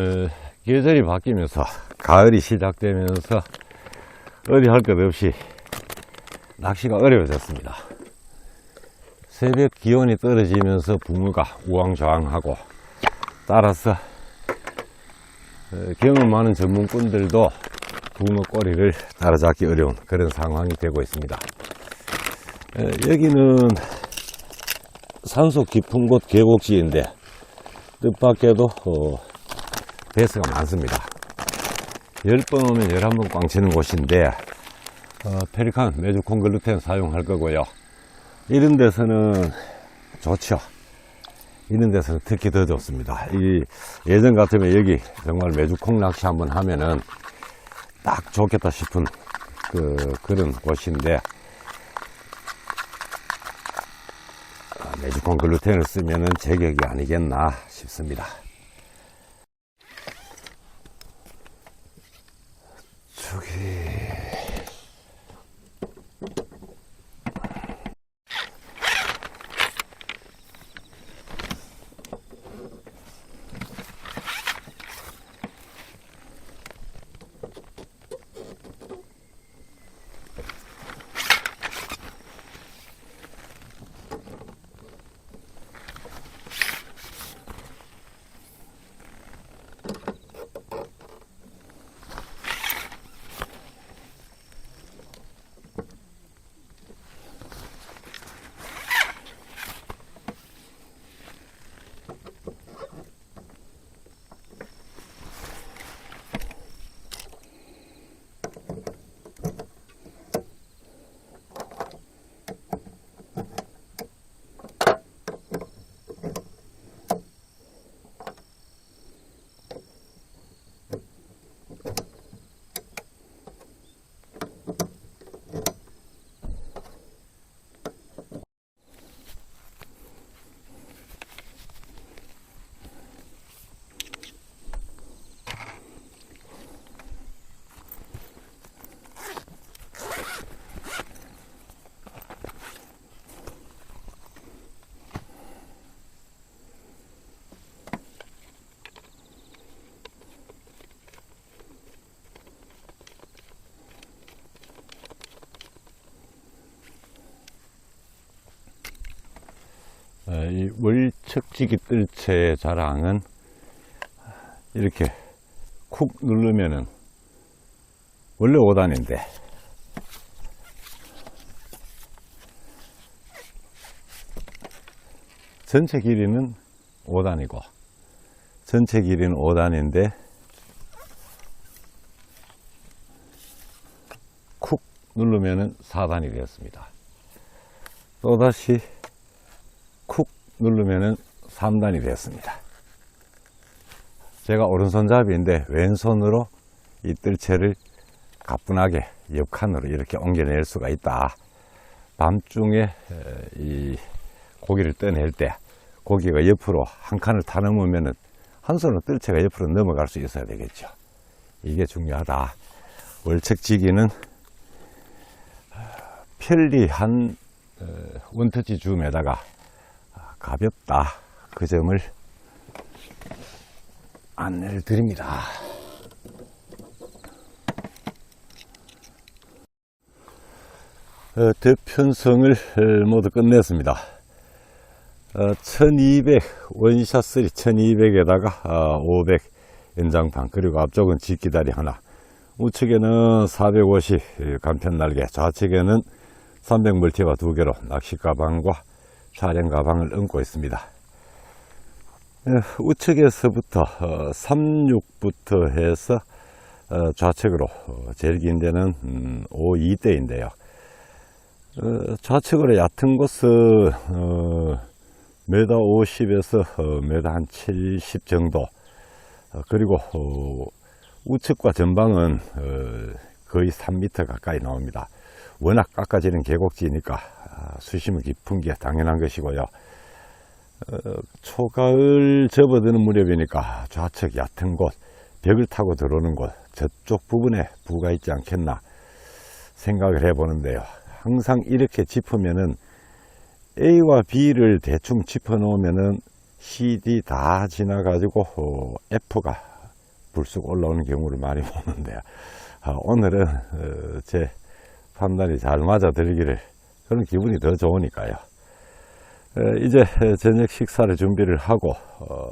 어, 계절이 바뀌면서 가을이 시작되면서 어디 할 것 없이 낚시가 어려워졌습니다. 새벽 기온이 떨어지면서 붕어가 우왕좌왕하고 따라서 어, 경험 많은 전문꾼들도 붕어 꼬리를 따라잡기 어려운 그런 상황이 되고 있습니다. 어, 여기는 산속 깊은 곳 계곡지인데 뜻밖에도 어, 배스가 많습니다. 10번 오면 11번 꽝 치는 곳인데 어, 페리칸 메주콘 글루텐 사용할 거고요. 이런 데서는 좋죠. 이런 데서는 특히 더 좋습니다. 이 예전 같으면 여기 정말 메주콩 낚시 한번 하면은 딱 좋겠다 싶은 그 그런 곳인데 아, 메주콘 글루텐을 쓰면은 제격이 아니겠나 싶습니다. 저 이 월척지기 뜰채의 자랑은 이렇게 쿡 누르면은 원래 5단인데 전체 길이는 5단이고 전체 길이는 5단인데 쿡 누르면은 4단이 되었습니다. 또다시 쿡 누르면은 3단이 되었습니다. 제가 오른손잡이인데 왼손으로 이 뜰채를 가뿐하게 옆칸으로 이렇게 옮겨낼 수가 있다. 밤중에 에, 이 고기를 떠낼 때 고기가 옆으로 한 칸을 타 넘으면은 한 손으로 뜰채가 옆으로 넘어갈 수 있어야 되겠죠. 이게 중요하다. 월척지기는 편리한 어, 원터치 줌에다가 가볍다. 그 점을 안내를 드립니다. 어, 대편성을 어, 모두 끝냈습니다. 어, 1200 원샷 3 1200에다가 어, 500 연장판 그리고 앞쪽은 집기다리 하나 우측에는 450 간편 날개 좌측에는 300 멀티바 두 개로 낚시 가방과 촬영 가방을 얹고 있습니다. 예, 우측에서부터 36부터 해서 어, 좌측으로 어, 제일 긴 데는 52대인데요. 어, 좌측으로 얕은 곳은 메다 50에서 메다 한 70 정도 그리고 우측과 전방은 거의 3m 가까이 나옵니다. 워낙 깎아지는 계곡지니까 아, 수심은 깊은 게 당연한 것이고요. 어, 초가을 접어드는 무렵이니까 좌측 얕은 곳, 벽을 타고 들어오는 곳, 저쪽 부분에 부가 있지 않겠나 생각을 해보는데요. 항상 이렇게 짚으면은 A와 B를 대충 짚어 놓으면은 CD 다 지나가지고 어, F가 불쑥 올라오는 경우를 많이 보는데 아, 오늘은 어, 제 판단이 잘 맞아 들기를 그런 기분이 더 좋으니까요. 에, 이제 저녁 식사를 준비를 하고 어,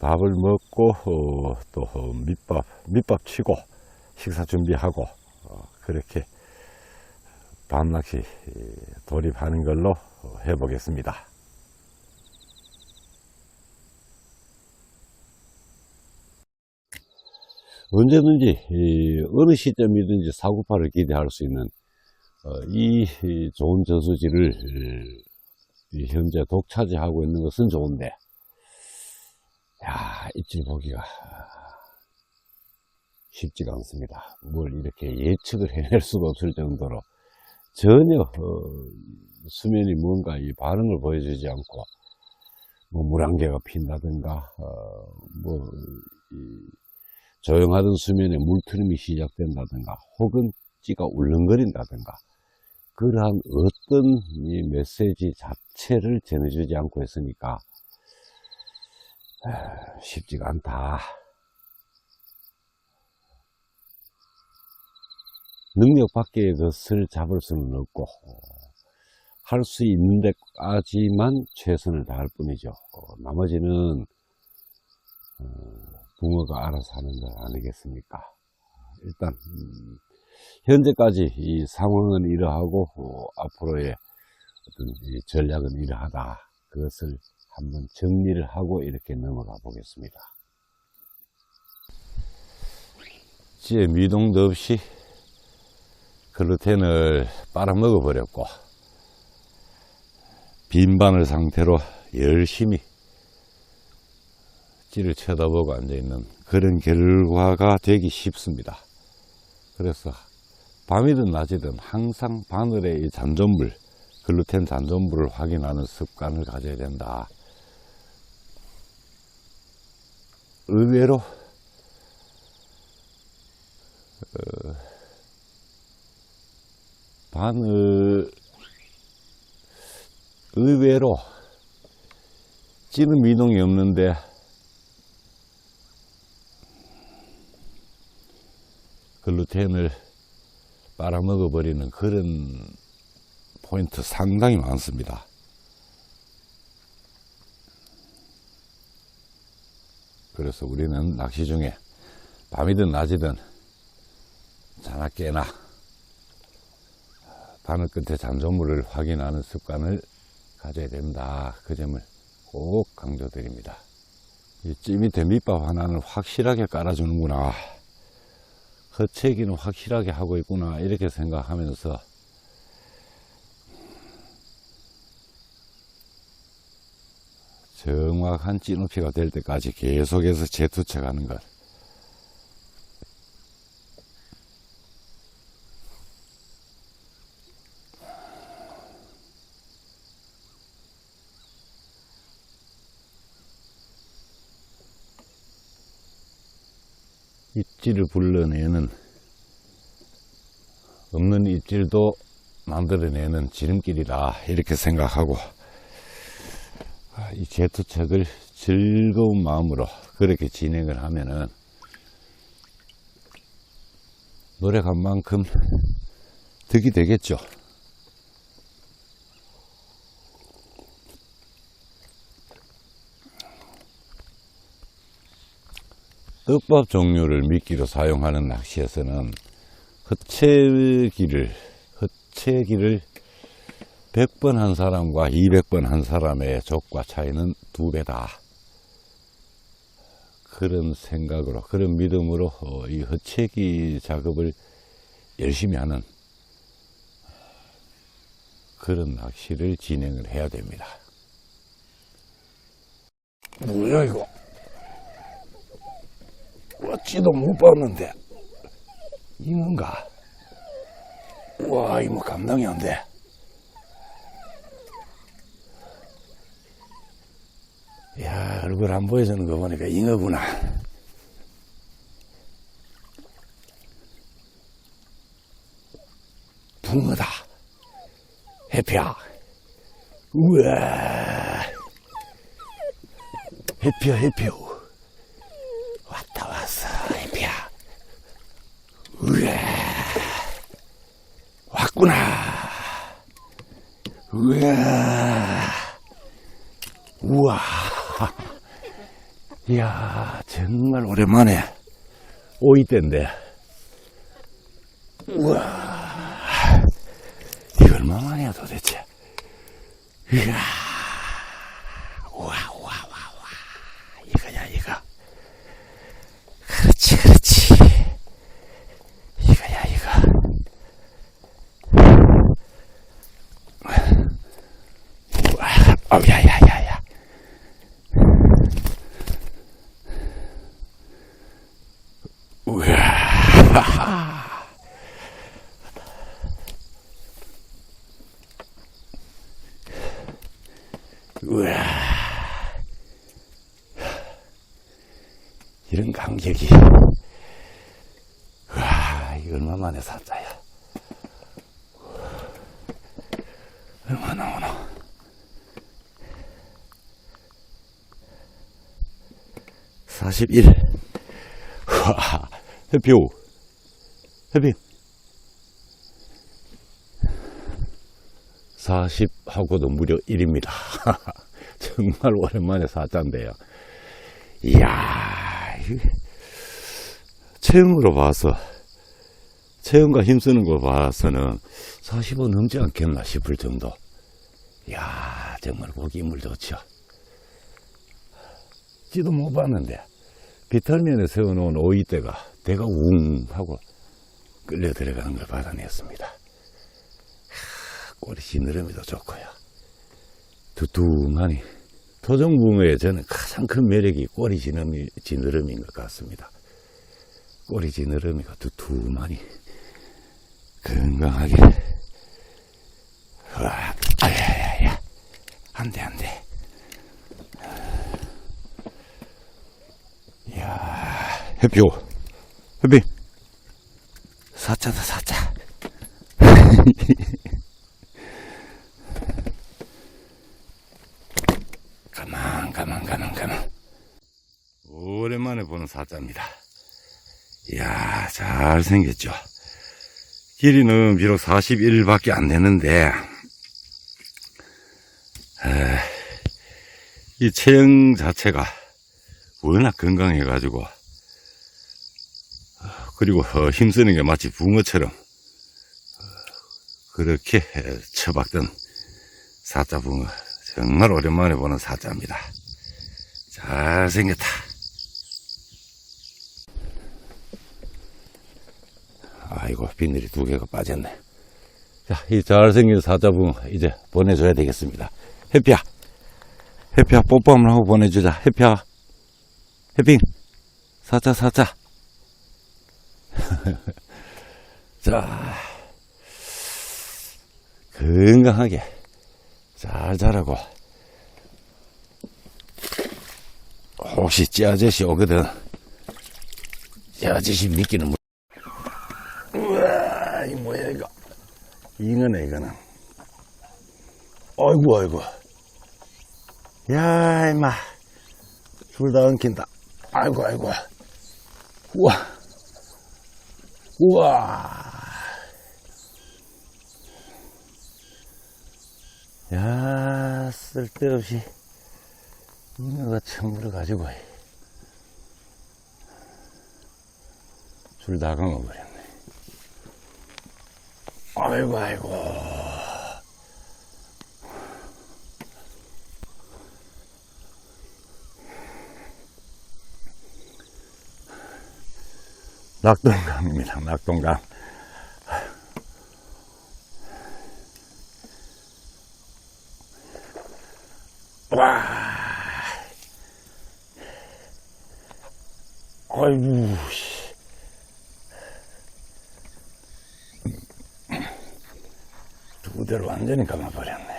밥을 먹고 어, 또 밑밥 밑밥 치고 식사 준비하고 어, 그렇게 밤낚시 돌입하는 걸로 해보겠습니다. 언제든지 이 어느 시점이든지 사고파를 기대할 수 있는 어, 이, 이 좋은 저수지를 이 현재 독차지하고 있는 것은 좋은데 야 입질 보기가 쉽지가 않습니다. 뭘 이렇게 예측을 해낼 수가 없을 정도로 전혀 어, 수면이 뭔가 이 반응을 보여주지 않고 뭐 물안개가 핀다든가 어, 뭐 이, 조용하던 수면에 물트림이 시작된다든가 혹은 찌가 울렁거린다든가 그러한 어떤 이 메시지 자체를 전해주지 않고 있으니까 아, 쉽지가 않다. 능력 밖의 것을 잡을 수는 없고 할 수 있는 데까지만 최선을 다할 뿐이죠. 어, 나머지는 어, 붕어가 알아서 하는 것 아니겠습니까? 일단 음, 현재까지 이 상황은 이러하고 어, 앞으로의 어떤 이 전략은 이러하다. 그것을 한번 정리를 하고 이렇게 넘어가 보겠습니다. 찌에 미동도 없이 글루텐을 빨아먹어 버렸고 빈바늘 상태로 열심히 찌를 쳐다보고 앉아있는 그런 결과가 되기 쉽습니다. 그래서 밤이든 낮이든 항상 바늘의 이 잔존물, 글루텐 잔존물을 확인하는 습관을 가져야 된다. 의외로 어, 바늘 의외로 찌는 미동이 없는데 글루텐을 빨아먹어 버리는 그런 포인트 상당히 많습니다. 그래서 우리는 낚시 중에 밤이든 낮이든 자나 깨나 바늘 끝에 잔존물을 확인하는 습관을 가져야 된다. 그 점을 꼭 강조드립니다. 이찌 밑에 밑밥 하나는 확실하게 깔아주는구나. 허채기는 확실하게 하고 있구나. 이렇게 생각하면서 정확한 찌높이가 될 때까지 계속해서 재투척 하는 것. 입질을 불러내는 없는 입질도 만들어내는 지름길이다 이렇게 생각하고 아, 이 제투책을 즐거운 마음으로 그렇게 진행을 하면은 노력한 만큼 득이 되겠죠. 떡밥 종류를 미끼로 사용하는 낚시에서는 헛채기를 헛채기를 100번 한 사람과 200번 한 사람의 족과 차이는 두 배다. 그런 생각으로, 그런 믿음으로 어, 이 헛채기 작업을 열심히 하는 그런 낚시를 진행을 해야 됩니다. 뭐야, 이거? 어찌도 못 봤는데. 이건가? 와, 이거 감당이 안 돼. 야, 얼굴 안 보여주는 거 보니까 잉어구나. 붕어다. 해피야. 우와. 해피야, 해피야. 으아, 왔구나. 우와, 우와. 이야, 정말 오랜만에 오이 때인데. 우와, 이거 얼마만이야 도대체. 이야, 우와, 우와, 우와, 우와. 이거야, 이거. 그렇지, 그렇지. 이거야, 이거. 어, 야, 야, 야, 야. 우와. 우와. 이런 감격이. 와, 이거 얼마 만에 샀자야. 얼마나 오나. 사십일. 와, 해표. 해피. 40하고도 무려 1입니다. 정말 오랜만에 사자인데요. 이야, 이게 체험으로 봐서, 체험과 힘쓰는 거 봐서는 40은 넘지 않겠나 싶을 정도. 이야, 정말 보기 인물 좋죠. 지도 못 봤는데, 비탈면에 세워놓은 오이대가 대가 웅 하고 끌려 들어가는 걸 받아냈습니다. 하, 꼬리 지느러미도 좋고요. 두툼하니 토종붕어의 저는 가장 큰 매력이 꼬리 지느러미, 지느러미인 것 같습니다. 꼬리 지느러미가 두툼하니 건강하게 와, 아야야야 안돼 안돼 해표. 해피. 사자다 사자. 가만 가만 가만 가만. 오랜만에 보는 사자입니다. 이야 잘생겼죠? 길이는 비록 41밖에 안 되는데 에, 이 체형 자체가 워낙 건강해가지고 그리고 어, 힘쓰는 게 마치 붕어처럼 어, 그렇게 처박던 사자 붕어 정말 오랜만에 보는 사자입니다. 잘생겼다. 아이고 비늘이 두 개가 빠졌네. 자, 이 잘생긴 사자 붕어 이제 보내줘야 되겠습니다. 해피야. 해피야 뽀뽀 한번 하고 보내주자. 해피야. 해핑 사자 사자 자 건강하게 잘 자라고. 혹시 찌 아저씨 오거든. 찌 아저씨 미끼는 뭐. 우와 이 뭐야 이거. 잉어네 이거는. 아이고 아이고. 야 임마. 둘 다 엉킨다. 아이고 아이고. 우와 우와. 야 쓸데없이 잉어가 처물어 가지고 줄 다 감아버렸네. 아이고 아이고 낙동강입니다. 낙동강. 와. 아이고, 씨. 두 대로 완전히 감아버렸네.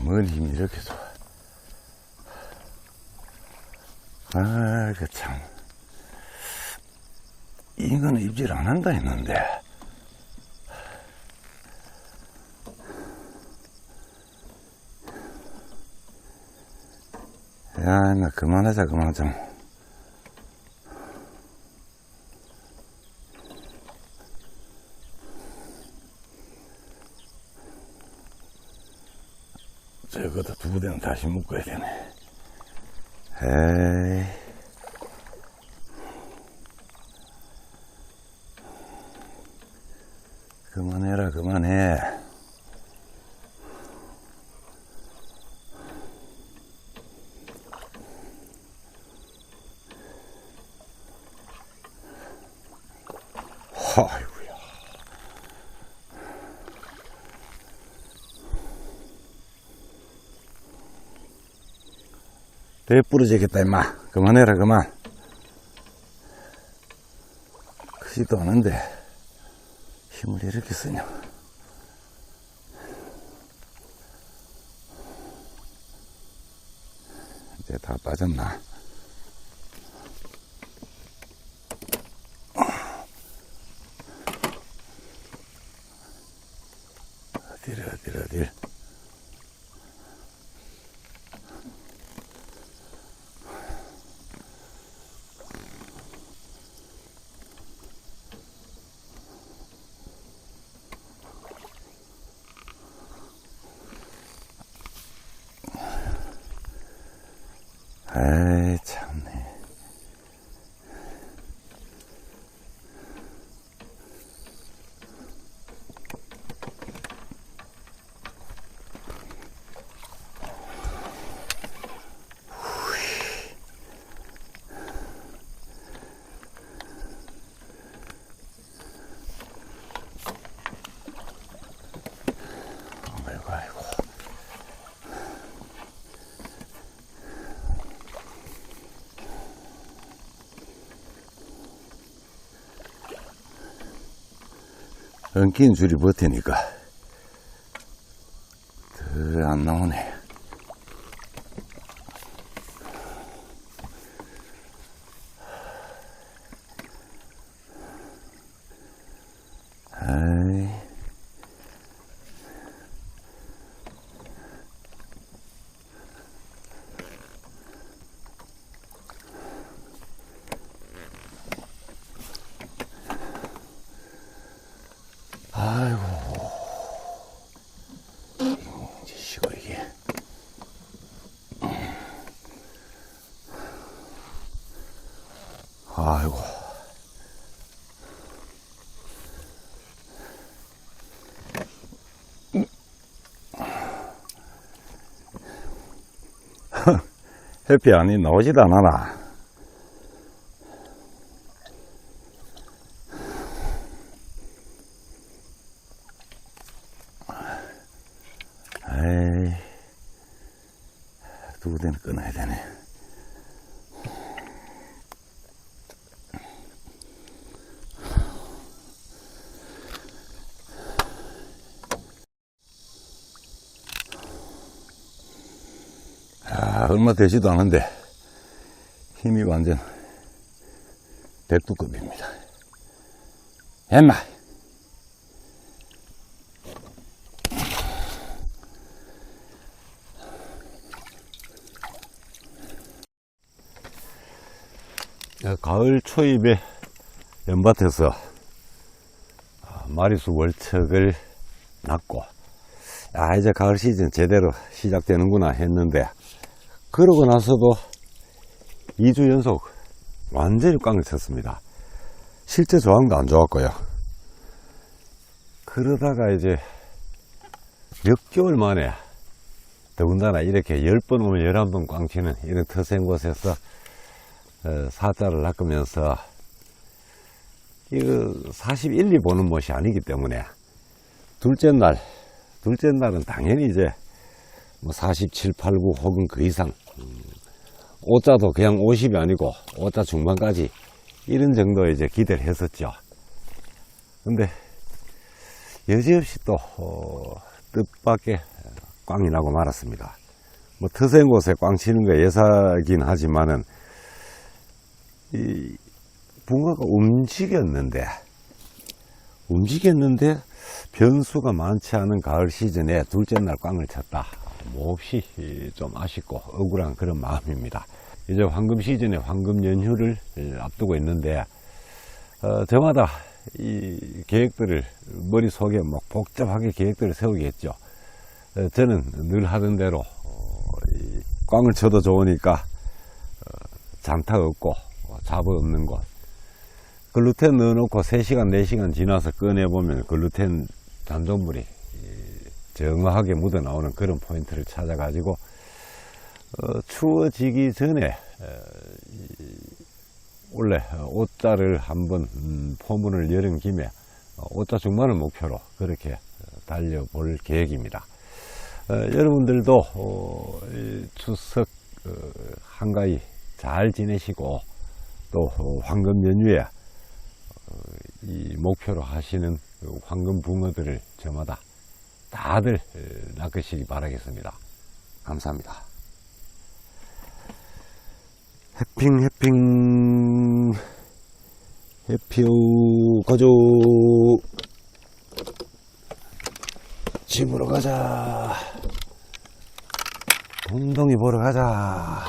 뭔 힘이 이렇게 좋아. 아, 그 참. 이거는 입질 안 한다 했는데. 야, 나 그만하자, 그만하자. 두 부대는 다시 묶어야 되네. 에이. 그만해라, 그만해. 아이고야. 되게 부러지겠다, 임마. 그만해라, 그만. 크지도 않은데, 힘을 이렇게 쓰냐. 이제 다 빠졌나? 어디를, 어디를, 어디를. 엉킨 줄이 버티니까 더안 나오네. 아니 나오지도 않아나. 에이, 두 대는 끊어야 되네. 아, 얼마 되지도 않은데 힘이 완전 백두급입니다. 엠마! 야, 가을 초입에 연밭에서 아, 마리수 월척을 낳고 아 이제 가을 시즌 제대로 시작되는구나 했는데 그러고 나서도 2주 연속 완전히 꽝을 쳤습니다. 실제 조항도 안 좋았고요. 그러다가 이제 몇 개월 만에 더군다나 이렇게 10번 오면 11번 꽝 치는 이런 터센 곳에서 어, 사자를 낚으면서 이거 41, 2 보는 못이 아니기 때문에 둘째 날, 둘째 날은 당연히 이제 뭐 47, 8, 9 혹은 그 이상 음, 오자도 그냥 50이 아니고 오자 중반까지 이런 정도 이제 기대를 했었죠. 근데 여지없이 또 어, 뜻밖의 꽝이 나고 말았습니다. 뭐 터센 곳에 꽝 치는 거 예사긴 하지만은 이 붕어가 움직였는데 움직였는데 변수가 많지 않은 가을 시즌에 둘째 날 꽝을 쳤다. 몹시 좀 아쉽고 억울한 그런 마음입니다. 이제 황금 시즌에 황금 연휴를 앞두고 있는데 어, 저마다 이 계획들을 머릿속에 막 복잡하게 계획들을 세우겠죠. 어, 저는 늘 하던 대로 어, 이 꽝을 쳐도 좋으니까 어, 잔타 없고 어, 잡어 없는 곳 글루텐 넣어놓고 3시간 4시간 지나서 꺼내보면 글루텐 단전물이 이, 정확하게 묻어 나오는 그런 포인트를 찾아 가지고 어, 추워지기 전에 어, 이, 원래 옷자를 한번 음, 포문을 여는 김에 어, 옷자 중반을 목표로 그렇게 어, 달려볼 계획입니다. 어, 여러분들도 어, 이 추석 어, 한가위 잘 지내시고 또 어, 황금 연휴에 어, 이 목표로 하시는 그 황금 붕어들을 저마다 다들 어, 낚으시기 바라겠습니다. 감사합니다. 해핑 해핑 해피오 가죠 집으로 가자 동동이 보러 가자